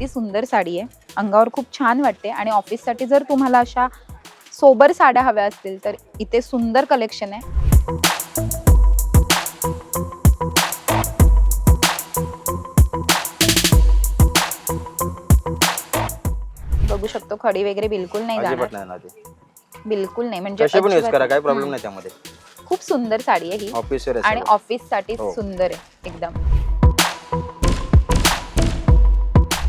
किती सुंदर साडी आहे. अंगावर खूप छान वाटते आणि ऑफिससाठी जर तुम्हाला अशा सोबर साड्या हव्या असतील तर इथे सुंदर कलेक्शन आहे. बघू शकतो खडी वगैरे बिलकुल नाही जाणार. बिलकुल नाही म्हणजे पण यूज करा काही प्रॉब्लेम. नाही त्यामध्ये. खूप सुंदर साडी आहे ही. ऑफिस आणि ऑफिससाठी हो. सुंदर आहे एकदम.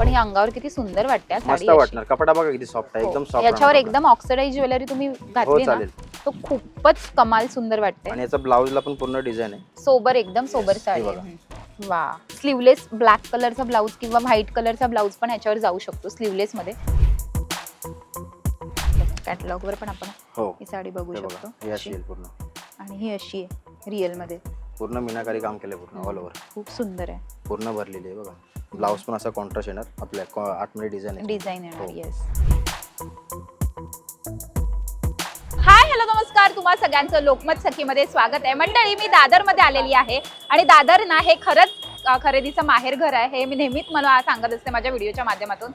पण ही अंगावर किती सुंदर वाटते हा मस्त साडी अशी. वाटणार. कपडा बघा किती सॉफ्ट आहे. एकदम सॉफ्ट याच्यावर एकदम ऑक्सिडाइज ज्वेलरी तुम्ही हो घातली ना चालेल. तो खूपच कमाल सुंदर वाटते आणि याचा ब्लाऊजला पण पूर्ण डिझाईन आहे. सोबर एकदम सोबर Yes, साडी हे आहे. वा. स्लीवलेस ब्लॅक कलरचा ब्लाऊज किंवा व्हाईट कलरचा ब्लाऊज पण ह्याच्यावर जाऊ शकतो स्लीवलेस मध्ये. कॅटलॉग वर पण आपण हो. ही साडी बघू हे शकतो. बघा हे अशी अशी. येईल पूर्ण. आणि ही अशी आहे रिअलमध्ये. पूर्ण मीनाकारी काम केलंय पूर्ण ऑल ओव्हर खूप सुंदर आहे. पूर्ण भरलेली आहे बघा. ब्लाऊज पण असा कॉन्ट्रास्ट येणार. आपल्या आतमध्ये डिझाईन डिझाईन येणार. येस हाय हॅलो नमस्कार. तुम्हा सगळ्यांचं लोकमत सखीमध्ये स्वागत आहे. मंडळी मी दादरमध्ये आलेली आहे. आणि दादर ना हे खरंच खरेदीचं माहेर घर आहे. हे मी नेहमीच मला सांगत असते माझ्या व्हिडिओच्या माध्यमातून.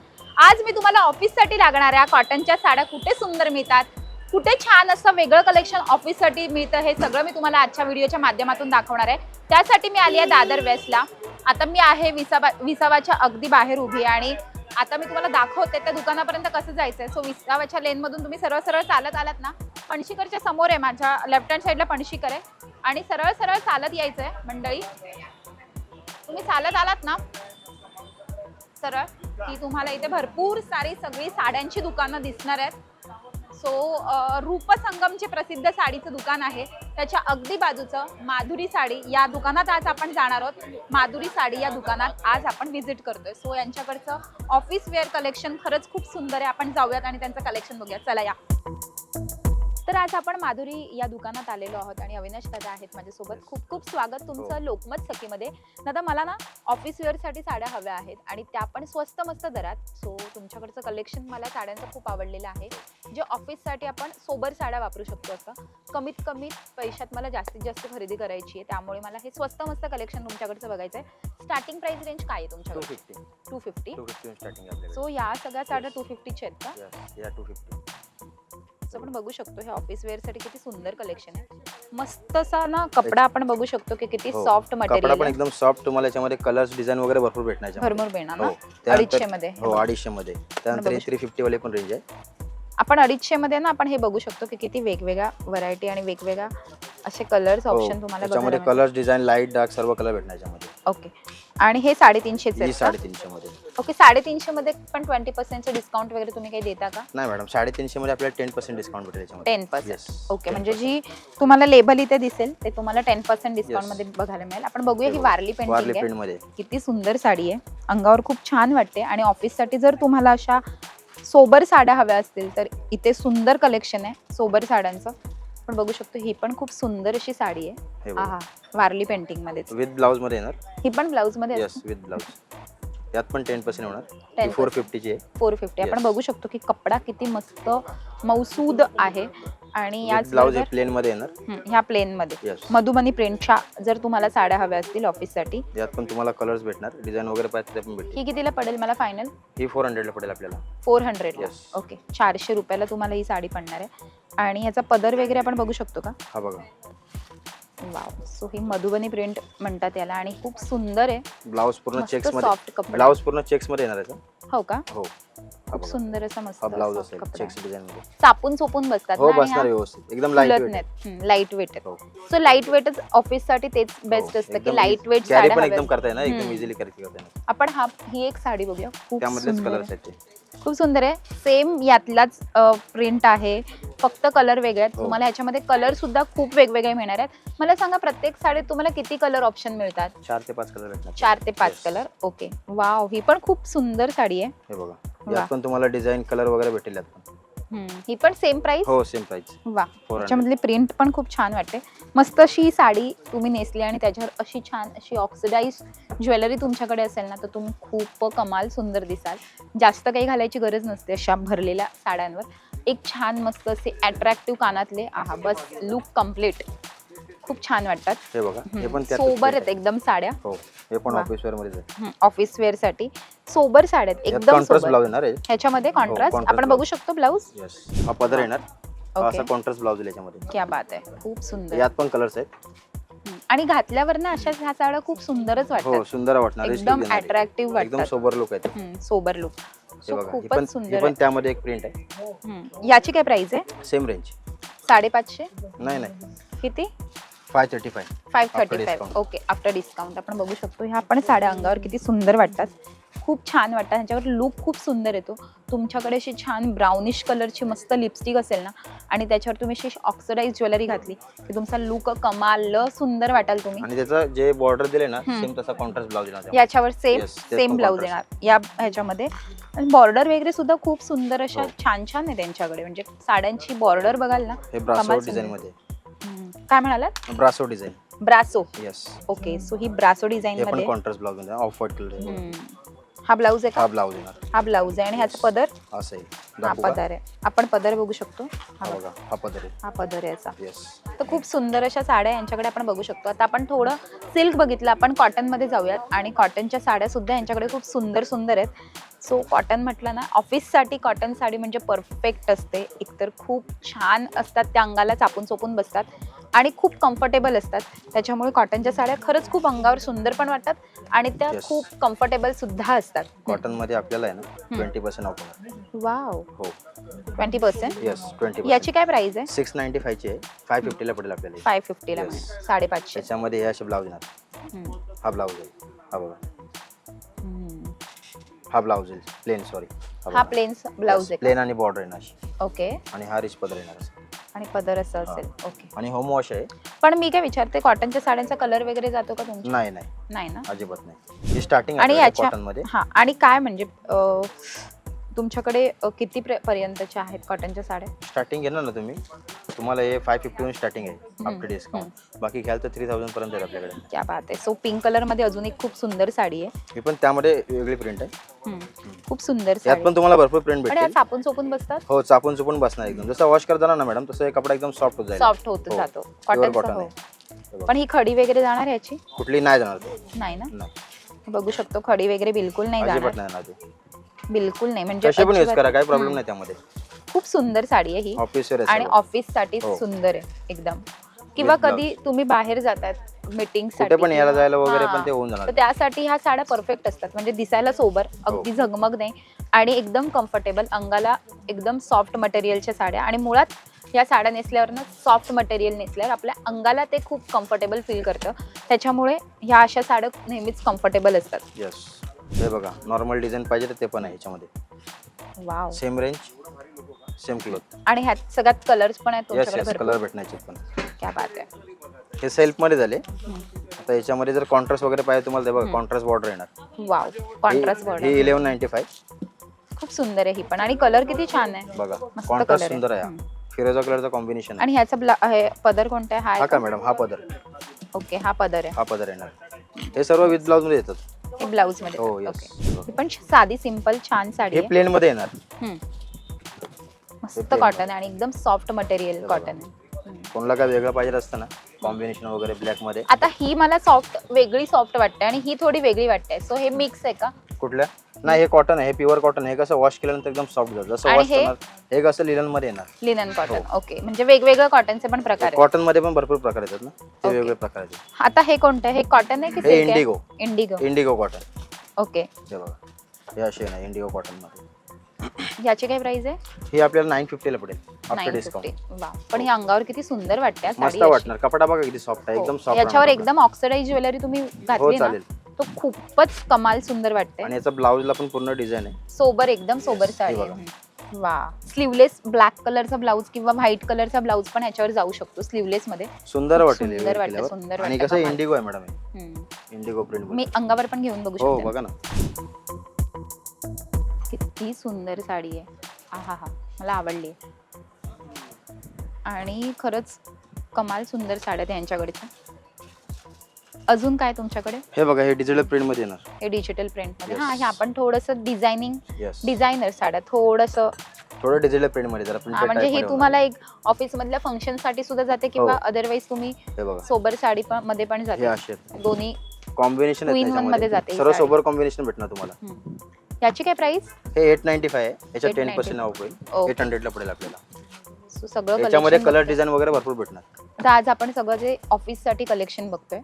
आज मी तुम्हाला ऑफिससाठी लागणाऱ्या कॉटनच्या साड्या कुठे सुंदर मिळतात? कुठे छान असं वेगळं कलेक्शन ऑफिससाठी मिळतं? हे सगळं मी तुम्हाला आजच्या व्हिडिओच्या माध्यमातून दाखवणार आहे. त्यासाठी मी आली आहे दादर वेस्टला आता मी आहे विसावा विसावाच्या अगदी बाहेर उभी आहे आणि आता मी तुम्हाला दाखवते त्या दुकानापर्यंत कसं जायचंय. सो विसावाच्या लेनमधून तुम्ही सरळ सरळ चालत आलात ना पणशीकरच्या समोर आहे माझ्या लेफ्ट हँड साईडला पणशीकर आहे. आणि सरळ सरळ चालत यायचं आहे मंडळी. तुम्ही चालत आलात ना सरळ की तुम्हाला इथे भरपूर सारी सगळी साड्यांची दुकानं दिसणार आहेत. सो रूपसंगमचे प्रसिद्ध साडीचं दुकान आहे. त्याच्या अगदी बाजूचं माधुरी साडी या दुकानात आज आपण जाणार आहोत. माधुरी साडी या दुकानात आज आपण व्हिजिट करतोय. सो यांच्याकडचं ऑफिस वेअर कलेक्शन खरंच खूप सुंदर आहे. आपण जाऊयात आणि त्यांचं कलेक्शन बघूया चला या. तर आज आपण माधुरी या दुकानात आलेलो आहोत आणि अविनाश दादा आहेत माझ्यासोबत. खूप खूप स्वागत तुमचं हो. लोकमत सखीमध्ये. दादा मला ना ऑफिस वेअरसाठी साड्या हव्या आहेत आणि त्या पण स्वस्त मस्त दरात. सो तुमच्याकडचं कलेक्शन मला साड्यांचं खूप आवडलेलं आहे. जे ऑफिससाठी आपण सोबर साड्या वापरू शकतो असं. कमीत कमी पैशात मला जास्तीत जास्त खरेदी करायची आहे. त्यामुळे मला हे स्वस्त मस्त कलेक्शन तुमच्याकडचं बघायचं आहे स्टार्टिंग प्राइस रेंज काय आहे तुमच्याकडे? टू फिफ्टी सो या सगळ्या साड्या टू फिफ्टीच्या आहेत का? या टू फिफ्टी असं आपण बघू शकतो. हे ऑफिस वेअरसाठी किती सुंदर कलेक्शन आहे. मस्त असा ना कपडा आपण बघू शकतो की किती हो. सॉफ्ट कपडा मटेरियल पण एकदम सॉफ्ट तुम्हाला याच्यामध्ये कलर्स डिझाईन वगैरे भरपूर भेटणार याच्यामध्ये. भरपूर मिळणार ना? हो. त्यानंतर अडीचशे मध्ये हो अडीचशे मध्ये त्यानंतर बघू थ्री फिफ्टी वाले पण रेंज आहे. आपण अडीचशे मध्ये ना आपण हे बघू शकतो की किती वेगवेगळ्या व्हरायटी आणि वेगवेगळ्या असे कलर्स हो. ऑप्शन तुम्हाला त्याच्यामध्ये बघायला कलर्स डिझाईन लाइट डार्क सर्व कलर भेटणार याच्यामध्ये. ओके आणि हे साडेतीनशेच ही आहेत का? साडेतीनशे मध्ये ओके साडेतीनशे मध्ये पण ट्वेंटी पर्सेंटचं डिस्काउंट वगैरे तुम्ही काही देता का? नाही मॅडम साडेतीनशे मध्ये आपल्याला टेन पर्सेंट डिस्काउंट भेटेल याच्यामध्ये. Ten percent okay 10%. म्हणजे जी तुम्हाला लेबल इथे दिसेल ते तुम्हाला टेन पर्सेंट डिस्काउंट Yes. मध्ये बघायला मिळेल. आपण बघूया ही वारली वारली पेंटिंग आहे मध्ये. किती सुंदर साडी आहे. अंगावर खूप छान वाटते आणि ऑफिससाठी जर तुम्हाला अशा सोबर साड्या हव्या असतील तर इथे सुंदर कलेक्शन आहे सोबर साड्यांचं. आपण बघू शकतो ही पण खूप सुंदर अशी साडी आहे. हे वारली पेंटिंग मध्येच. विथ ब्लाऊजमध्ये येणार? ही पण ब्लाऊजमध्ये येस विथ ब्लाऊज यात पण टेन पर्सेंट होणार. 10% फोर फिफ्टीची आहे. फोर फिफ्टी आपण Yes. बघू शकतो की कपडा किती मस्त मौसूद आहे. आणि ब्लाऊज याच हे प्लेन मध्ये येणार. ह्या प्लेन मध्ये. येस मधुबनी प्रिंटच्या जर तुम्हाला साड्या हव्या असतील ऑफिससाठी यात पण तुम्हाला कलर्स भेटणार. डिझाईन वगैरे पाहिजे ते पण भेटेल ही कितीला पडेल मला फायनल ही फोर हंड्रेडला पडेल आपल्याला. Four hundred Yes. ओके चारशे रुपयाला तुम्हाला ही साडी पडणार आहे. आणि याचा पदर वगैरे आपण बघू शकतो का? हा बघा. वाव सो ही मधुबनी प्रिंट म्हणतात याला आणि खूप सुंदर आहे. ब्लाऊज पूर्ण मस्त चेक्समध्ये सॉफ्ट कपडा. ब्लाऊज पूर्ण चेक्समध्ये येणार याचा हो का? हो. हा खूप बघा. सुंदर असा मस्त हा ब्लाऊज soft असेल. कपडा चेक्स आहे. डिझाईन मध्ये. चापून चोपून बसतात हो बसणार व्यवस्थित. एकदम लाइट फुलत वेट नाहीत. लाइट वेट हो. सो लाइट वेटच ऑफिससाठी तेच बेस्ट असतं की लाइट वेट कॅरी साड्या पण एकदम करताय ना एकदम हम्म. इझिली कॅरी करता येणार. आपण हा ही एक साडी बघूया. खूप त्यामधलेच सुंदर कलर्स आहे. आहेत ते खूप सुंदर आहे. सेम यातलाच प्रिंट आहे. फक्त कलर वेगळे आहेत. हो. तुम्हाला ह्याच्यामध्ये कलर सुद्धा खूप वेगवेगळे मिळणार आहेत. मला सांगा प्रत्येक साडीत तुम्हाला किती कलर ऑप्शन मिळतात? चार ते पाच कलर चार ते पाच Yes. कलर ओके वाव ही पण खूप सुंदर साडी आहे. हे बघा. वा. यात पण तुम्हाला डिझाईन कलर वगैरे भेटेल यात पण. हम्म, ही पण सेम प्राइस हो सेम प्राइस वा त्याच्यामधली प्रिंट पण खूप छान वाटते. मस्त अशी साडी तुम्ही नेसली आणि त्याच्यावर अशी छान अशी ऑक्सिडाईज ज्वेलरी तुमच्याकडे असेल ना तर तुम्ही खूप कमाल सुंदर दिसाल. जास्त काही घालायची गरज नसते अशा भरलेल्या साड्यांवर. एक छान मस्त असे अट्रॅक्टिव्ह कानातले आहा बस लुक कंप्लीट खूप छान वाटतात. हे बघा हे हम्म, पण त्यातच सोबर आहेत आहे. एकदम साड्या. हो हे पण वा. ऑफिस वेअरमध्ये. ऑफिस वेअरसाठी सोबर साड्या आहेत यात एकदम कॉन्ट्रास्ट सोबर ब्लाउज येणार आहे. ह्याच्यामध्ये कॉन्ट्रास्ट contrast. आपण blouse. बघू शकतो ब्लाऊज येस हा पदर येणार. हा ओके असा कॉन्ट्रास्ट ब्लाउज आहे याच्यामध्ये. क्या बात आहे. खूप सुंदर. यात पण कलर्स आहेत. हम्म. आणि घातल्यावर ना अशा ह्या साड्या खूप सुंदरच हो वाटतात. सुंदर वाटणार. एकदम आहे. अट्रॅक्टिव्ह एकदम वाटतात. सोबर लुक आहे हम्म, सोबर लुक हे बघा ही पण ही सुंदर पण आहे. त्यामध्ये एक प्रिंट आहे. हम्म. याची काय प्राइस आहे? सेम रेंज साडेपाचशे? नाही नाही. किती? Five thirty five five After thirty five discount. Okay after discount आपण बघू शकतो ह्या पण साड्या अंगावर किती सुंदर वाटतात. खूप छान वाटतात ह्याच्यावर लुक खूप सुंदर येतो तुमच्याकडे अशी छान ब्राउनिश कलरची मस्त लिपस्टिक असेल ना आणि त्याच्यावर तुम्ही अशी ऑक्सिडाईज ज्वेलरी घातली की तुमचा लुक कमाल सुंदर वाटाल तुम्ही आणि त्याचं जे बॉर्डर दिले ना. सेम तसा कॉन्ट्रास्ट ब्लाउज येणार. याच्यावर सेम सेम contrast. येणार या ह्याच्यामध्ये आणि बॉर्डर वगैरे सुद्धा खूप सुंदर अशा हो. छान छान आहे त्यांच्याकडे म्हणजे साड्यांची बॉर्डर बघाल ना कमाल डिझाईन. मध्ये. काय म्हणालात brasso design brasso yes okay so ही ब्रासो डिझाईन पण मध्ये contrast blouse off white colour. हा ब्लाऊज आहे हा का येणार. हा ब्लाऊज आहे. आणि ह्याचा पदर? असं आहे. हा दाखवू का? पदर आहे. आपण पदर बघू शकतो. हा हा बघा. बघा हा पदर आहे. हा पदर आहे याचा. येस तर खूप सुंदर अशा साड्या यांच्याकडे आपण बघू शकतो. आता आपण थोडं सिल्क बघितलं आपण कॉटनमध्ये जाऊयात. आणि कॉटनच्या साड्या सुद्धा यांच्याकडे खूप सुंदर सुंदर आहेत. सो कॉटन म्हटलं ना ऑफिससाठी कॉटन साडी म्हणजे परफेक्ट असते. एकतर खूप छान असतात त्या अंगाला चापून चोपून बसतात आणि खूप कम्फर्टेबल असतात. त्याच्यामुळे कॉटनच्या साड्या खरंच खूप अंगावर सुंदर पण वाटतात आणि त्या Yes. खूप कम्फर्टेबल सुद्धा असतात. कॉटनमध्ये आपल्याला आहे ना ट्वेंटी पर्सेंट ऑफ वाव हो. ट्वेंटी पर्सेंट येस ट्वेंटी याची काय प्राइस आहे? सिक्स नाईन्टी फायची आहे. फाय फिफ्टीला पडेल आपल्याला हे. फाय फिफ्टीला Yes. साडेपाचशे. त्याच्यामध्ये हे असे ब्लाउज येणार. हम्म. हा ब्लाउज आहे. हा बघा. हा ब्लाउज आहे प्लेन सॉरी हा प्लेन ब्लाऊज. आहे प्लेन आणि बॉर्डर येणार अशी. ओके आणि हा रिच पदर येणार असं. आणि पदर असं असेल. ओके आणि होम वॉश आहे. पण मी काय विचारते कॉटनच्या साड्यांचा कलर वगैरे जातो का तुमच्या? नाही नाही. नाही ना? अजिबात नाही. ही स्टार्टिंग आणि याच्या कॉटनमध्ये हा. आणि काय म्हणजे अं, तुमच्याकडे अं, किती प्र- पर्यंतच्या आहेत कॉटनच्या साड्या? स्टार्टिंग घेणार ना तुम्ही? तुम्हाला हे फाय फिफ्टीहून स्टार्टिंग आहे आफ्टर. डिस्काउंट बाकी घ्याल तर थ्री थाउजंड पर्यंत आहे आपल्याकडे. क्या बात आहे. सो पिंक कलरमध्ये अजून एक खूप सुंदर साडी आहे. ही पण त्यामध्ये वेगळी प्रिंट आहे. हम्म. खूप सुंदर यात साडी. पण तुम्हाला भरपूर प्रिंट आणि या भेटेल. चापून चोपून बसतात? हो चापून चुपून बसणार एकदम. जसं वॉश करताना ना मॅडम तसं हे कपडा एकदम सॉफ्ट होत जाईल. सॉफ्ट होत हो. जातो. Pure कॉटनचा cotton आहे. हे बघा. पण ही खडी वगैरे जाणार याची? कुठली नाही जाणार. ते नाही ना? नाही. बघू शकतो खडी वगैरे बिलकुल नाही अजिबात जाणार. नाही जाणार ते. बिलकुल नाही. म्हणजे कसे पण यूज अजिबात- करा काही प्रॉब्लेम. नाही त्यामध्ये. खूप सुंदर साडी आहे ही. आणि ऑफिससाठी हो. सुंदर आहे एकदम. किंवा blouse. कधी तुम्ही बाहेर जातात मीटिंग कुठे पण यायला जायला वगैरे पण ते होऊन तर जाणार त्यासाठी ह्या साड्या परफेक्ट असतात. म्हणजे दिसायला सोबर हो. अगदी झगमग नाही. आणि एकदम कम्फर्टेबल अंगाला एकदम सॉफ्ट मटेरियलच्या साड्या. आणि मुळात या साड्या नेसल्यावर ना सॉफ्ट मटेरियल नेसल्यावर आपल्या अंगाला ते खूप कम्फर्टेबल फील करतं. त्याच्यामुळे ह्या अशा साड्या नेहमीच कम्फर्टेबल असतात. येस हे बघा नॉर्मल डिझाईन पाहिजे तर ते पण आहे ह्याच्यामध्ये wow same range same cloth आणि ह्यात सगळ्यात कलर्स पण आहेत येस तुमच्याकडे येस भरपूर. कलर भेटण्याचे पण. क्या बात आहे. हे सेल्फमध्ये झाले. आता याच्यामध्ये जर कॉन्ट्रास्ट वगैरे पाहिजे तुम्हाला ते बघा. कॉन्ट्रास्ट बॉर्डर येणार. वाव कॉन्ट्रास्ट हे बॉर्डर इलेव्हन नाईन्टी फाय खूप सुंदर आहे ही पण. आणि कलर किती छान आहे. बघा मस्त कॉन्ट्रास्ट आहे. सुंदर आहे हा. फिरोजा कलरचा कॉम्बिनेशन आहे. आणि ह्याचा ब्ला हे पदर कोणता आहे? हा हा का? मॅडम हा पदर. ओके हा पदर आहे. हा पदर येणार. हे सर्व विथ ब्लाउजमध्ये येतात. ब्लाऊजमध्ये. हो ओके ही पण साधी सिंपल छान साडी हे आहे. प्लेन मध्ये येणार. हम्म. मस्त plain कॉटन आहे आणि एकदम सॉफ्ट मटेरियल कॉटन आहे. कोणाला काय वेगळं पाहिजे असतं ना? कॉम्बिनेशन वगैरे ब्लॅकमध्ये. आता ही मला सॉफ्ट वेगळी सॉफ्ट वाटते आणि ही थोडी वेगळी वाटते. सो हे मिक्स आहे का? कुठल्या? नाही हे कॉटन आहे हे प्युअर कॉटन हे कसं वॉश केल्यानंतर एकदम सॉफ्ट जातं. जसं आणि वॉश हे? करणार हे कसं लिलनमध्ये येणार. लिनन कॉटन ओके म्हणजे वेगवेगळ्या कॉटनचे पण प्रकार आहेत. कॉटनमध्ये पण भरपूर प्रकार येतात ना. ते Okay. वेगवेगळे प्रकार आहेत. आता हे कोणतं? हे कॉटन आहे की हे आहे? Indigo indigo indigo cotton okay हे बघा. हे असे आहे ना इंडिगो कॉटनमध्ये. याची काय प्राइस आहे? ही आपल्याला नाईन फिफ्टीला पडेल आफ्टर नाईन डिस्काउंट वा. पण ही अंगावर किती सुंदर वाटते हा हो. मस्त साडी अशी. वाटणार. कपडा बघा किती सॉफ्ट आहे हो. एकदम सॉफ्ट याच्यावर एकदम ऑक्सिडाईज ज्वेलरी तुम्ही हो घातली ना? चालेल. तो खूपच कमाल सुंदर वाटते आणि याचा ब्लाऊजला पण पूर्ण डिझाईन आहे. सोबर एकदम सोबर Yes, साडी हे आहे. वा. स्लीवलेस ब्लॅक कलरचा ब्लाऊज किंवा व्हाईट कलरचा ब्लाऊज पण ह्याच्यावर जाऊ शकतो स्लीवलेस मध्ये. सुंदर खूप वाटेल हे सुंदर wear वाटतं, केल्यावर. सुंदर आणि वाटतं कसं. इंडिगो आहे मॅडम हम्म. इंडिगो प्रिंट मी अंगावर पण घेऊन बघू हो शकते. बघा ना. किती सुंदर साडी आहे. आहा हा. मला आवडली. आणि खरंच कमाल सुंदर साड्या आहेत यांच्याकडच्या. अजून काय तुमच्याकडे हे बघा हे डिजिटल प्रिंटमध्ये येणार हे डिजिटल प्रिंटमध्ये Yes. हा हे आपण थोडंसं डिझायनिंग येस डिझायनर साड्या थोडंसं थोडं डिजिटल प्रिंटमध्ये जरा printed म्हणजे type ही मध्ये तुम्हाला एक ऑफिस मधल्या फंक्शनसाठी सुद्धा जाते किंवा. अदरवाईज तुम्ही. हे बघा सोबर साडी पण मध्ये पण हे जाते असे. दोन्ही कॉम्बिनेशन Queen मध्ये जाते ही सर्व साडी. सोबर कॉम्बिनेशन भेटणार तुम्हाला हम्म. याची काय प्राइस हे एट नाईन्टी फाय आहे याच्यात टेन 895. पर्सेंट ऑफ होईल. एट हंड्रेडला पडेल आपल्याला सगळं याच्यामध्ये collection कलर बघतोय. डिझाईन वगैरे भरपूर भेटणार तर आज आपण सगळं जे ऑफिससाठी कलेक्शन बघतोय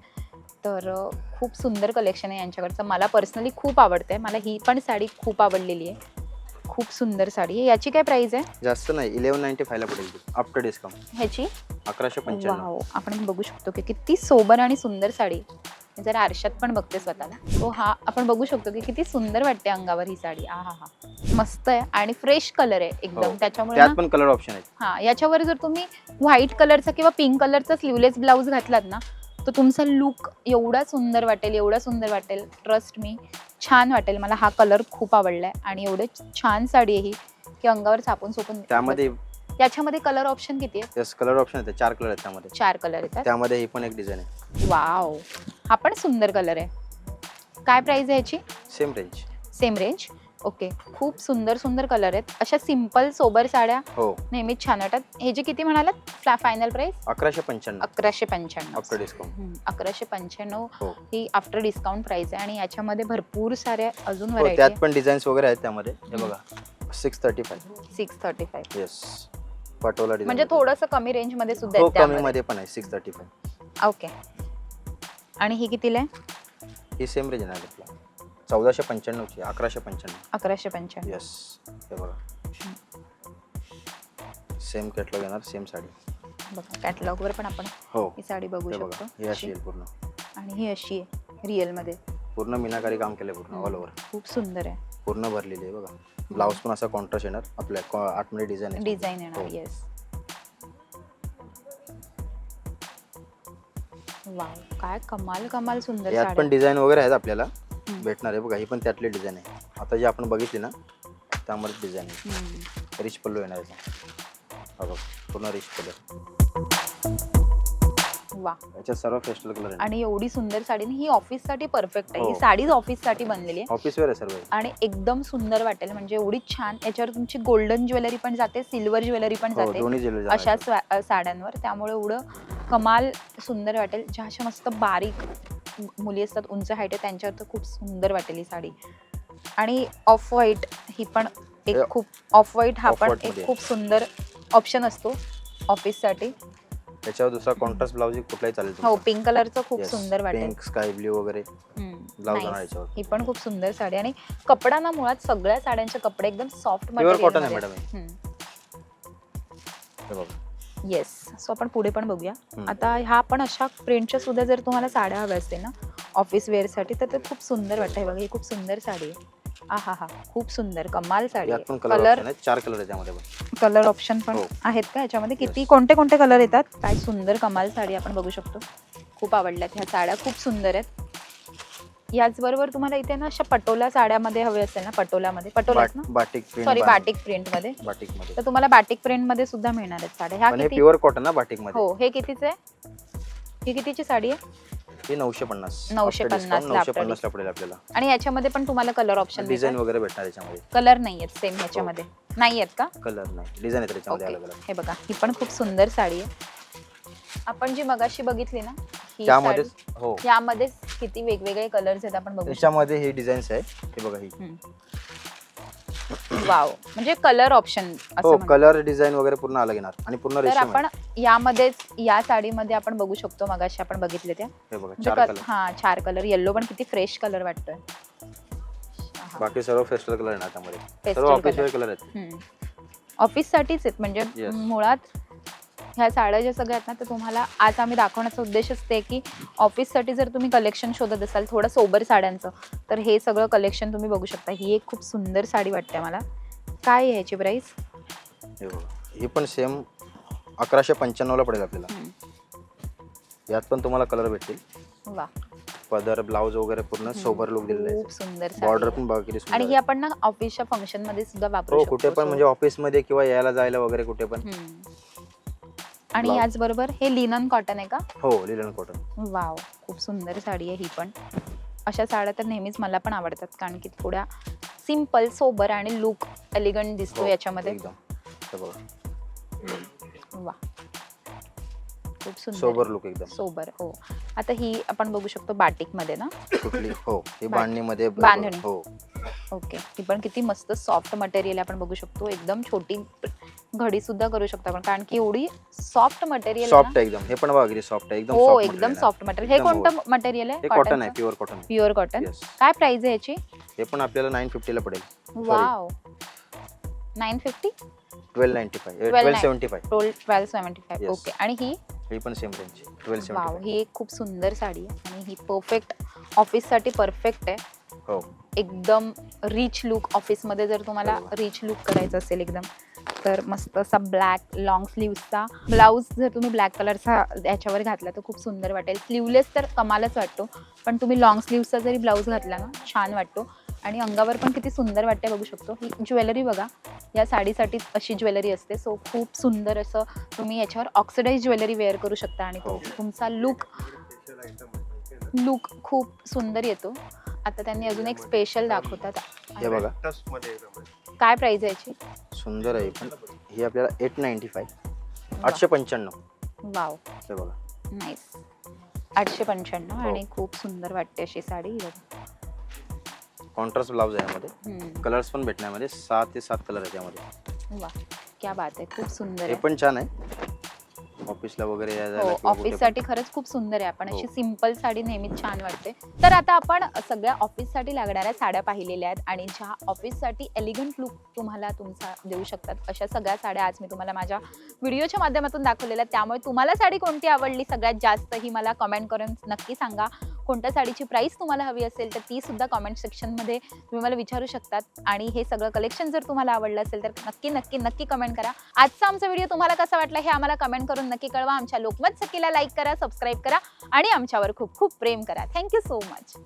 तर खूप सुंदर कलेक्शन आहे यांच्याकडचं. मला पर्सनली खूप आवडते मला ही पण साडी खूप आवडलेली आहे. खूप सुंदर साडी आहे. याची काय प्राइस आहे? जास्त नाही. इलेव्हन नाईन्टी फायला पडेल आफ्टर डिस्काउंट ह्याची? अकराशे पंच्याण्णव. वाव. आपण बघू शकतो की किती सोबर आणि सुंदर साडी. आहे. मी जरा आरशात पण बघते स्वतःला. तो हा आपण बघू शकतो की किती सुंदर वाटते अंगावर ही साडी. आ हा हा. मस्त आहे आणि फ्रेश कलर आहे एकदम. हो. त्याच्यामुळे त्यात ना- पण कलर ऑप्शन आहेत. हा याच्यावर जर तुम्ही व्हाईट कलरचा किंवा पिंक कलरचा स्लीवलेस ब्लाऊज घातलात ना तर तुमचा लुक एवढा सुंदर वाटेल एवढा सुंदर वाटेल. ट्रस्ट मी छान वाटेल. मला हा कलर खूप आवडलाय. आणि एवढे छान साडी आहे ही की अंगावर चापून सोपून. त्यामध्ये याच्यामध्ये कलर ऑप्शन किती आहे? यस कलर ऑप्शन येते. चार कलर आहेत त्यामध्ये. चार कलर येतात त्यामध्ये ही पण एक डिझाईन आहे. वाव हा पण सुंदर कलर आहे. काय प्राइस आहे याची? Same range same range okay. खूप सुंदर सुंदर कलर आहेत. अशा सिंपल सोबर साड्या हो. नेहमीच छान वाटतात. हे जे किती म्हणालात? फायनल प्राइस अकराशे पंच्याण्णव. अकराशे पंच्याण्णव. आफ्टर डिस्काउंट हम्म, अकराशे पंच्याण्णव हो. ही आफ्टर डिस्काउंट प्राइस आहे आणि याच्यामध्ये भरपूर साऱ्या अजून हो व्हरायटी त्यात पण डिझाईन्स वगैरे आहेत त्यामध्ये. हे बघा. Six thirty five six thirty five yes Patola म्हणजे थोडंसं कमी रेंजमध्ये सुद्धा हो आहेत कमी त्यामध्ये. मध्ये पण आहे. सिक्स थर्टी फाय ओके आणि ही कितीला आहे? ही सेम रेंज आहे आपला. चौदाशे पंच्याण्णवची अकराशे पंच्याण्णव. अकराशे पंच्याण्णव. येस हे बघा. सेम कॅटलॉग येणार सेम साडी. बघा कॅटलॉग वर पण आपण हो. ही साडी बघू हे बघा शकतो. ही अशी अशी. येईल पूर्ण. आणि ही अशी आहे रिअलमध्ये पूर्ण मीनाकारी काम केलंय पूर्ण ऑल ओव्हर खूप सुंदर आहे. पूर्ण भरलेली आहे बघा. ब्लाऊज पण असा कॉन्ट्रास्ट येणार आपल्या को- आतमध्ये डिझाईन आहे डिझाईन येणार हो. येस वाव काय कमाल कमाल सुंदर यात पण डिझाईन वगैरे आहेत आपल्याला. भेटणार आहे बघा ही पण त्यातली डिझाईन आहे. आता जी आपण बघितली ना त्यामध्ये डिझाईन आहे. रिच पल्लू येणार हा बघ पूर्ण रिच पल्लू. वा याच्यात सर्व फेस्टल कलर आहे आणि एवढी सुंदर साडी ही ऑफिससाठी परफेक्ट आहे. ही. हो. साडीच ऑफिससाठी बनलेली आहे. ऑफिस वेअर आहे सर्व. आणि एकदम सुंदर वाटेल. म्हणजे एवढी छान याच्यावर तुमची गोल्डन ज्वेलरी पण जाते सिल्वर ज्वेलरी पण हो जाते अशा साड्यांवर. त्यामुळे एवढं कमाल सुंदर वाटेल. ज्या अशा मस्त बारीक मुली असतात उंच हाईट आहे त्यांच्यावर तर खूप सुंदर वाटेल ही साडी. आणि ऑफ व्हाईट ही पण एक खूप ऑफ व्हाईट हा पण एक खूप सुंदर ऑप्शन असतो ऑफिससाठी त्याच्यावर दुसरा कॉन्ट्रास्ट ब्लाऊज कुठलाही चालेल हो पिंक कलरचं खूप सुंदर वाटेल. पिंक स्काय ब्ल्यू वगैरे. येणार याच्यावर ही पण खूप सुंदर साडी. आणि कपडा ना मुळात सगळ्या साड्यांचे कपडे एकदम सॉफ्ट Pure cotton आहे madam हे बघा. येस सो आपण पुढे पण बघूया. आता ह्या पण अशा प्रिंटच्या सुद्धा जर तुम्हाला साड्या हव्या असतील ना ऑफिस वेअरसाठी तर ते खूप सुंदर वाटतं. हे बघा ही खूप सुंदर साडी आहे. आ हा हा खूप सुंदर कमाल साडी आहे. कलर चार कलर आहे त्यामध्ये पण. कलर ऑप्शन पण हो. आहेत का? याच्यामध्ये किती. कोणते कोणते कलर येतात? काय सुंदर कमाल साडी आपण बघू शकतो. खूप आवडल्यात ह्या साड्या खूप सुंदर आहेत. याचबरोबर तुम्हाला इथे ना अशा पटोला साड्यामध्ये हवे असेल ना पटोलामध्ये? पटोलाच ना? बाट- बाटिक प्रिंट सॉरी बाटिक प्रिंटमध्ये बाटिकमध्ये तर तुम्हाला बाटिक प्रिंटमध्ये सुद्धा मिळणार आहेत साड्या. ह्या पण हे किती प्युअर कॉटन ना बाटिकमध्ये हो हे कितीचे? आहे ही कितीची साडी आहे? हे नऊशे पन्नास. 950 ला नऊशे after पन्नास ला पडेल आपल्याला. आणि याच्यामध्ये पण तुम्हाला कलर ऑप्शन डिझाईन वगैरे भेटणार याच्यामध्ये. कलर नाही आहेत सेम ह्याच्यामध्ये. नाही आहेत का? कलर नाही. डिझाईन ओके अलग अलग हे बघा ही पण खूप सुंदर साडी आहे. आपण जी मगाशी बघितली ना ही त्यामध्ये साडी. हो. यामध्येच किती वेगवेगळे कलर्स आहेत आपण बघू त्याच्यामध्ये हे डिझाईन्स आहे हे बघा ही. वाव. म्हणजे कलर ऑप्शन हो असं. कलर डिझाईन वगैरे पूर्ण अलग येणार. आणि पूर्ण तर रेशम आपण यामध्येच या साडीमध्ये आपण बघू शकतो मगाशी आपण बघितले त्या. हे बघा म्हणजे चार कलर हा चार कलर येल्लो पण किती फ्रेश कलर वाटतोय. बाकी सर्व फेस्टल कलर येणार त्यामध्ये. सर्व Pastel office color. Wear colour आहेत. ऑफिस साठीच आहेत म्हणजे Yes. मुळात ह्या साड्या ज्या सगळ्या आहेत ना ते तुम्हाला आज आम्ही दाखवण्याचा उद्देशच ते की ऑफिससाठी जर तुम्ही कलेक्शन शोधत असाल थोडं सोबर साड्यांचं तर हे सगळं कलेक्शन तुम्ही बघू शकता. ही एक खूप सुंदर साडी वाटते मला काय आहे ह्याची प्राइस हे पण सेम अकराशे पंच्याण्णवला पडेल आपल्याला. यात पण तुम्हाला कलर भेटतील. वा. पदर ब्लाऊज वगैरे पूर्ण सोबर लुक दिलेला आहे. सुंदर बॉर्डर पण बघा किती आणि ही. आपण ना ऑफिसच्या फंक्शनमध्ये सुद्धा वापरू हो शकतो. कुठे पण म्हणजे ऑफिसमध्ये किंवा यायला जायला वगैरे कुठे पण. आणि Blouse. याचबरोबर हे लिनन कॉटन आहे का? हो लिलन कॉटन. वाव खूप सुंदर साडी आहे ही पण. अशा साड्या तर नेहमीच मला पण आवडतात कारण की थोड्या सिंपल सोबर आणि लुक एलिगंट दिसतो हो, याच्यामध्ये. एकदम. हे बघा. वा खूप सुंदर. सोबर. लुक एकदम. सोबर हो. आता ही आपण बघू शकतो बाटिकमध्ये ना? कुठली? हो ही बांधणीमध्ये बांधणी. हो. ओके. ती पण किती मस्त सॉफ्ट मटेरियल आपण बघू शकतो. एकदम छोटी घडी सुद्धा करू शकतो आपण. कारण की एवढी सॉफ्ट मटेरियल सॉफ्ट आहे एकदम. हे पण बघा किती सॉफ्ट आहे. एकदम हो soft एकदम material आहे. सॉफ्ट मटेरियल हे एकदम कोणतं मटेरियल हे आहे कॉटन आहे प्युअर कॉटन प्युअर कॉटन काय प्राइस आहे याची? हे पण आपल्याला नाईन फिफ्टीला पडेल. Wow nine fifty twelve ninety five 12.90. Twelve seventy five toll twelve seventy Yes. Okay आणि ही? ही पण same range twelve wow seventy ही एक खूप सुंदर साडी आहे. आणि ही परफेक्ट ऑफिससाठी परफेक्ट आहे. हो. एकदम रिच लुक ऑफिसमध्ये जर तुम्हाला. रिच लुक करायचं असेल एकदम तर मस्त असा ब्लॅक लॉंग स्लीव्हचा ब्लाऊज जर तुम्ही ब्लॅक कलरचा याच्यावर घातला तर खूप सुंदर वाटेल. स्लीवलेस तर कमालच वाटतो पण तुम्ही लॉंग स्लीव्हचा जरी ब्लाऊज घातला ना छान वाटतो. आणि अंगावर पण किती सुंदर वाटते बघू शकतो. ही ज्वेलरी बघा या साडीसाठी अशी ज्वेलरी असते. सो खूप सुंदर असं तुम्ही याच्यावर ऑक्सिडाईज ज्वेलरी वेअर करू शकता आणि हो. तुमचा लुक लुक खूप सुंदर येतो. आता त्यांनी अजून एक स्पेशल दाखवतात. हे बघा. काय प्राइस आहे याची? सुंदर आहे. पण ही आपल्याला एट नाईन्टी फाय आठशे पंच्याण्णव. वाव. हे बघा. नाईस आठशे पंच्याण्णव हो. आणि खूप सुंदर वाटते अशी साडी. ही बघा. कॉन्ट्रास्ट ब्लाऊज आहे यामध्ये. हम्म. कलर्स पण भेटणार यामध्ये सात ते सात कलर आहेत यामध्ये. वा क्या बात आहे. खूप सुंदर हे आहे. पण छान आहे. ऑफिसला वगैरे यायला हो किंवा कुठे ऑफिस पण. साठी खरंच खूप सुंदर आहे. आपण हो. अशी सिंपल साडी नेहमीच छान वाटते. तर आता आपण सगळ्या ऑफिससाठी लागणाऱ्या साड्या पाहिलेल्या आहेत आणि ज्या ऑफिससाठी एलिगंट लुक तुम्हाला तुमचा देऊ शकतात अशा सगळ्या साड्या आज मी तुम्हाला माझ्या व्हिडिओच्या माध्यमातून दाखवलेल्या आहेत. त्यामुळे तुम्हाला साडी कोणती आवडली? सगळ्यात जास्त ही मला कमेंट करून नक्की सांगा. कोणत्या साडीची प्राईस तुम्हाला हवी असेल तर ती सुद्धा कमेंट सेक्शनमध्ये तुम्ही मला विचारू शकतात. आणि हे सगळं कलेक्शन जर तुम्हाला आवडलं असेल तर नक्की नक्की नक्की कमेंट करा. आजचा आमचा व्हिडिओ तुम्हाला कसा वाटला हे आम्हाला कमेंट करून नक्की कळवा. आमच्या लोकमत सखीला लाईक करा सबस्क्राईब करा आणि आमच्यावर खूप खूप प्रेम करा. Thank you so much